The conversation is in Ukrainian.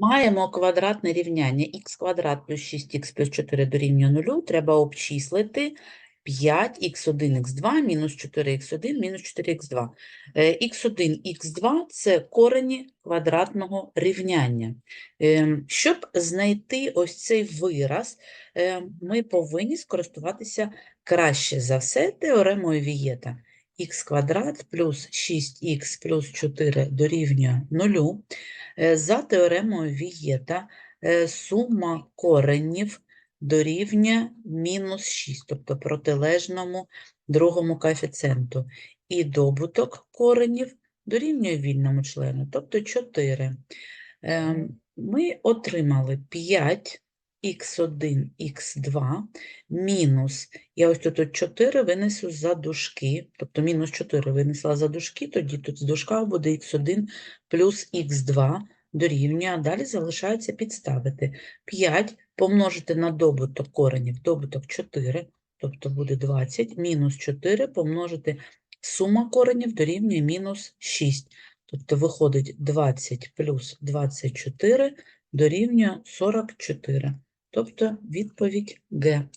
Маємо квадратне рівняння х квадрат плюс 6х плюс 4 дорівнює 0. Треба обчислити 5х1, х2 мінус 4х1 мінус 4х2. х1, х2 – це корені квадратного рівняння. Ем, Щоб знайти ось цей вираз, е, ми повинні скористуватися краще за все теоремою Вієта. Х квадрат плюс 6х плюс 4 дорівнює 0. Е, За теоремою Вієта е, сума коренів дорівнює мінус 6, тобто протилежному другому коефіцієнту. І добуток коренів дорівнює вільному члену, тобто 4. Ем, Ми отримали 5 х1, х2 мінус, я ось тут 4 винесу за дужки, тобто мінус 4 винесла за дужки, тоді тут з дужка буде х1 плюс х2 дорівнює, а далі залишається підставити. 5 помножити на добуток коренів, добуток 4, тобто буде 20, мінус 4 помножити сума коренів дорівнює мінус 6. Тобто виходить 20 плюс 24 дорівнює 44. Тобто відповідь Г.